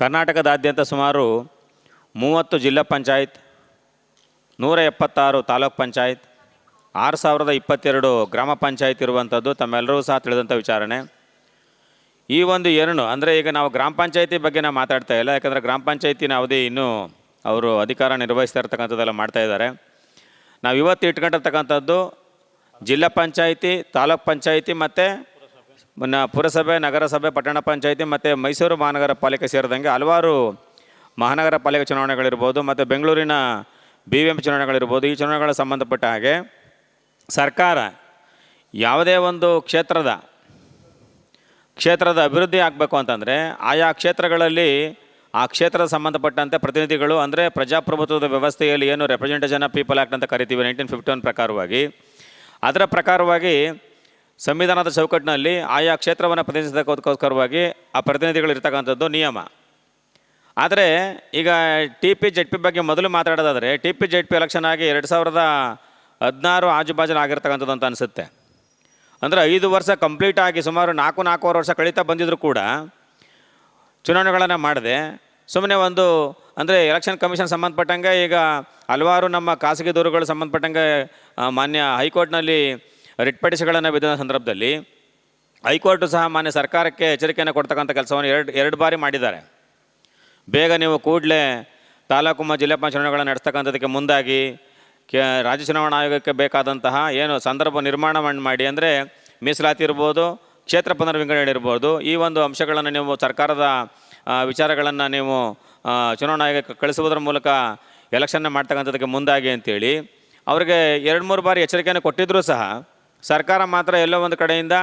ಕರ್ನಾಟಕದಾದ್ಯಂತ ಸುಮಾರು ಮೂವತ್ತು ಜಿಲ್ಲಾ ಪಂಚಾಯತ್, ನೂರ ಎಪ್ಪತ್ತಾರು ತಾಲೂಕ್ ಪಂಚಾಯತ್, ಆರು ಸಾವಿರದ ಇಪ್ಪತ್ತೆರಡು ಗ್ರಾಮ ಪಂಚಾಯತ್ ಇರುವಂಥದ್ದು ತಮ್ಮೆಲ್ಲರೂ ಸಹ ತಿಳಿದಂಥ ವಿಚಾರಣೆ. ಈ ಒಂದು ಎರಡು ಅಂದರೆ ಈಗ ನಾವು ಗ್ರಾಮ ಪಂಚಾಯತಿ ಬಗ್ಗೆ ನಾವು ಮಾತಾಡ್ತಾ ಇಲ್ಲ, ಯಾಕಂದರೆ ಗ್ರಾಮ ಪಂಚಾಯತಿನ ಅವಧಿ ಇನ್ನೂ ಅವರು ಅಧಿಕಾರ ನಿರ್ವಹಿಸ್ತಾ ಇರ್ತಕ್ಕಂಥದ್ದೆಲ್ಲ ಮಾಡ್ತಾ ಇದ್ದಾರೆ. ನಾವು ಇವತ್ತು ಇಟ್ಕೊಂಡಿರ್ತಕ್ಕಂಥದ್ದು ಜಿಲ್ಲಾ ಪಂಚಾಯಿತಿ, ತಾಲೂಕ್ ಪಂಚಾಯಿತಿ ಮತ್ತು ನ ಪುರಸಭೆ, ನಗರಸಭೆ, ಪಟ್ಟಣ ಪಂಚಾಯಿತಿ ಮತ್ತು ಮೈಸೂರು ಮಹಾನಗರ ಪಾಲಿಕೆ ಸೇರಿದಂಗೆ ಹಲವಾರು ಮಹಾನಗರ ಪಾಲಿಕೆ ಚುನಾವಣೆಗಳಿರ್ಬೋದು ಮತ್ತು ಬೆಂಗಳೂರಿನ ಬಿ ವಿ ಎಂ ಚುನಾವಣೆಗಳಿರ್ಬೋದು ಈ ಚುನಾವಣೆಗಳ ಸಂಬಂಧಪಟ್ಟ ಹಾಗೆ ಸರ್ಕಾರ ಯಾವುದೇ ಒಂದು ಕ್ಷೇತ್ರದ ಕ್ಷೇತ್ರದ ಅಭಿವೃದ್ಧಿ ಆಗಬೇಕು ಅಂತಂದರೆ ಆಯಾ ಕ್ಷೇತ್ರಗಳಲ್ಲಿ ಆ ಕ್ಷೇತ್ರದ ಸಂಬಂಧಪಟ್ಟಂತೆ ಪ್ರತಿನಿಧಿಗಳು ಅಂದರೆ ಪ್ರಜಾಪ್ರಭುತ್ವದ ವ್ಯವಸ್ಥೆಯಲ್ಲಿ ಏನು ರೆಪ್ರೆಸೆಂಟೇಷನ್ ಆಫ್ ಪೀಪಲ್ ಆ್ಯಕ್ಟ್ ಅಂತ ಕರಿತೀವಿ ನೈನ್ಟೀನ್ ಫಿಫ್ಟಿ ಒನ್ ಪ್ರಕಾರವಾಗಿ. ಅದರ ಪ್ರಕಾರವಾಗಿ ಸಂವಿಧಾನದ ಚೌಕಟ್ಟಿನಲ್ಲಿ ಆಯಾ ಕ್ಷೇತ್ರವನ್ನು ಪ್ರತಿನಿಧಿಸೋದಕ್ಕೋಸ್ಕರವಾಗಿ ಆ ಪ್ರತಿನಿಧಿಗಳು ಇರ್ತಕ್ಕಂಥದ್ದು ನಿಯಮ. ಆದರೆ ಈಗ ಟಿ ಪಿ ಜೆಡ್ ಪಿ ಬಗ್ಗೆ ಮೊದಲು ಮಾತಾಡೋದಾದರೆ T P Z P election ಆಗಿ ಎರಡು ಸಾವಿರದ ಹದಿನಾರು ಆಜುಬಾಜು ಆಗಿರ್ತಕ್ಕಂಥದ್ದು ಅಂತ ಅನಿಸುತ್ತೆ. ಅಂದರೆ ಐದು ವರ್ಷ ಕಂಪ್ಲೀಟ್ ಆಗಿ ಸುಮಾರು ನಾಲ್ಕು, ನಾಲ್ಕೂವರೆ ವರ್ಷ ಕಳೀತಾ ಬಂದಿದ್ದರೂ ಕೂಡ ಚುನಾವಣೆಗಳನ್ನು ಮಾಡಿದೆ ಸುಮ್ಮನೆ ಒಂದು ಅಂದರೆ ಎಲೆಕ್ಷನ್ ಕಮಿಷನ್ ಸಂಬಂಧಪಟ್ಟಂಗೆ ಈಗ ಹಲವಾರು ನಮ್ಮ ಖಾಸಗಿ ದೂರುಗಳು ಸಂಬಂಧಪಟ್ಟಂಗೆ ಮಾನ್ಯ ಹೈಕೋರ್ಟ್ನಲ್ಲಿ ರಿಟ್ ಪಿಟಿಷನ್ಗಳನ್ನು ಸಂದರ್ಭದಲ್ಲಿ ಹೈಕೋರ್ಟು ಸಹ ಮಾನ್ಯ ಸರ್ಕಾರಕ್ಕೆ ಎಚ್ಚರಿಕೆಯನ್ನು ಕೊಡ್ತಕ್ಕಂಥ ಕೆಲಸವನ್ನು ಎರಡು ಎರಡು ಬಾರಿ ಮಾಡಿದ್ದಾರೆ. ಬೇಗ ನೀವು ಕೂಡಲೇ ತಾಲೂಕು ಮತ್ತು ಜಿಲ್ಲಾ ಪಂಚಾಯತ್ ಚುನಾವಣೆಗಳನ್ನು ನಡೆಸ್ತಕ್ಕಂಥದ್ದಕ್ಕೆ ಮುಂದಾಗಿ ಕೆ, ರಾಜ್ಯ ಚುನಾವಣಾ ಆಯೋಗಕ್ಕೆ ಬೇಕಾದಂತಹ ಏನು ಸಂದರ್ಭ ನಿರ್ಮಾಣ ಮಾಡಿ ಅಂದರೆ ಮೀಸಲಾತಿ ಇರ್ಬೋದು, ಕ್ಷೇತ್ರ ಪುನರ್ವಿಂಗಡಣೆ ಇರ್ಬೋದು, ಈ ಒಂದು ಅಂಶಗಳನ್ನು ನೀವು ಸರ್ಕಾರದ ವಿಚಾರಗಳನ್ನು ನೀವು ಚುನಾವಣಾ ಆಯೋಗಕ್ಕೆ ಕಳಿಸುವುದರ ಮೂಲಕ ಎಲೆಕ್ಷನ್ನ ಮಾಡ್ತಕ್ಕಂಥದ್ದಕ್ಕೆ ಮುಂದಾಗಿ ಅಂತೇಳಿ ಅವರಿಗೆ ಎರಡು, ಮೂರು ಬಾರಿ ಎಚ್ಚರಿಕೆಯನ್ನು ಕೊಟ್ಟಿದ್ದರೂ ಸಹ ಸರ್ಕಾರ ಮಾತ್ರ ಎಲ್ಲೋ ಒಂದು ಕಡೆಯಿಂದ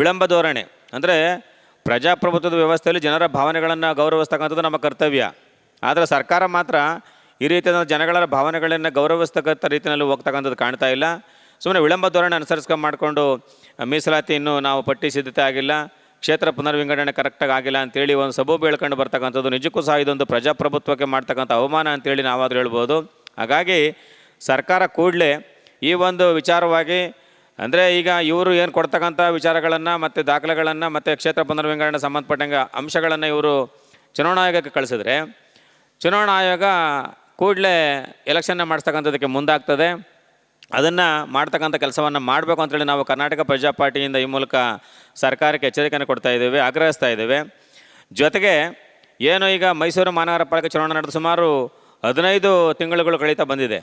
ವಿಳಂಬ ಧೋರಣೆ. ಅಂದರೆ ಪ್ರಜಾಪ್ರಭುತ್ವದ ವ್ಯವಸ್ಥೆಯಲ್ಲಿ ಜನರ ಭಾವನೆಗಳನ್ನು ಗೌರವಿಸ್ತಕ್ಕಂಥದ್ದು ನಮ್ಮ ಕರ್ತವ್ಯ. ಆದರೆ ಸರ್ಕಾರ ಮಾತ್ರ ಈ ರೀತಿಯಾದ ಜನಗಳ ಭಾವನೆಗಳನ್ನು ಗೌರವಿಸ್ತಕ್ಕಂಥ ರೀತಿಯಲ್ಲಿ ಹೋಗ್ತಕ್ಕಂಥದ್ದು ಕಾಣ್ತಾ ಇಲ್ಲ. ಸುಮ್ಮನೆ ವಿಳಂಬ ಧೋರಣೆ ಅನುಸರಿಸ್ಕೊಂಡು ಮಾಡಿಕೊಂಡು ಮೀಸಲಾತಿ ಇನ್ನೂ ನಾವು ಪಟ್ಟಿ ಸಿದ್ಧತೆ ಆಗಿಲ್ಲ, ಕ್ಷೇತ್ರ ಪುನರ್ವಿಂಗಡಣೆ ಕರೆಕ್ಟಾಗಿ ಆಗಿಲ್ಲ ಅಂತೇಳಿ ಒಂದು ಸಬೂಬು ಹೇಳ್ಕೊಂಡು ಬರ್ತಕ್ಕಂಥದ್ದು ನಿಜಕ್ಕೂ ಸಹ ಇದೊಂದು ಪ್ರಜಾಪ್ರಭುತ್ವಕ್ಕೆ ಮಾಡ್ತಕ್ಕಂಥ ಅವಮಾನ ಅಂತೇಳಿ ನಾವಾದರೂ ಹೇಳ್ಬೋದು. ಹಾಗಾಗಿ ಸರ್ಕಾರ ಕೂಡಲೇ ಈ ಒಂದು ವಿಚಾರವಾಗಿ ಅಂದರೆ ಈಗ ಇವರು ಏನು ಕೊಡ್ತಕ್ಕಂಥ ವಿಚಾರಗಳನ್ನು ಮತ್ತು ದಾಖಲೆಗಳನ್ನು ಮತ್ತು ಕ್ಷೇತ್ರ ಪುನರ್ವಿಂಗಡಣೆ ಸಂಬಂಧಪಟ್ಟಂಗೆ ಅಂಶಗಳನ್ನು ಇವರು ಚುನಾವಣಾ ಆಯೋಗಕ್ಕೆ ಕಳಿಸಿದ್ರೆ, ಚುನಾವಣಾ ಆಯೋಗ ಕೂಡಲೇ ಎಲೆಕ್ಷನ್ನ ಮಾಡಿಸ್ತಕ್ಕಂಥದ್ದಕ್ಕೆ ಮುಂದಾಗ್ತದೆ. ಅದನ್ನು ಮಾಡ್ತಕ್ಕಂಥ ಕೆಲಸವನ್ನು ಮಾಡಬೇಕು ಅಂತೇಳಿ ನಾವು ಕರ್ನಾಟಕ ಪ್ರಜಾ ಪಾರ್ಟಿಯಿಂದ ಈ ಮೂಲಕ ಸರ್ಕಾರಕ್ಕೆ ಎಚ್ಚರಿಕೆಯನ್ನು ಕೊಡ್ತಾ ಇದ್ದೇವೆ, ಆಗ್ರಹಿಸ್ತಾ ಇದ್ದೇವೆ. ಜೊತೆಗೆ ಏನು ಈಗ ಮೈಸೂರು ಮಹಾನಗರ ಪಾಲಿಕೆ ಚುನಾವಣೆ ನಡೆದು ಸುಮಾರು ಹದಿನೈದು ತಿಂಗಳುಗಳು ಕಳೀತಾ ಬಂದಿದೆ.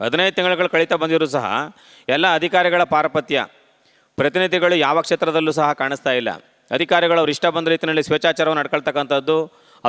ಹದಿನೈದು ತಿಂಗಳುಗಳು ಕಳೀತಾ ಬಂದಿದ್ರು ಸಹ ಎಲ್ಲ ಅಧಿಕಾರಿಗಳ ಪಾರಪತ್ಯ. ಪ್ರತಿನಿಧಿಗಳು ಯಾವ ಕ್ಷೇತ್ರದಲ್ಲೂ ಸಹ ಕಾಣಿಸ್ತಾ ಇಲ್ಲ. ಅಧಿಕಾರಿಗಳು ಅವ್ರು ಇಷ್ಟ ಬಂದ ರೀತಿಯಲ್ಲಿ ಸ್ವೇಚ್ಛಾಚಾರವನ್ನು ನಡ್ಕೊಳ್ತಕ್ಕಂಥದ್ದು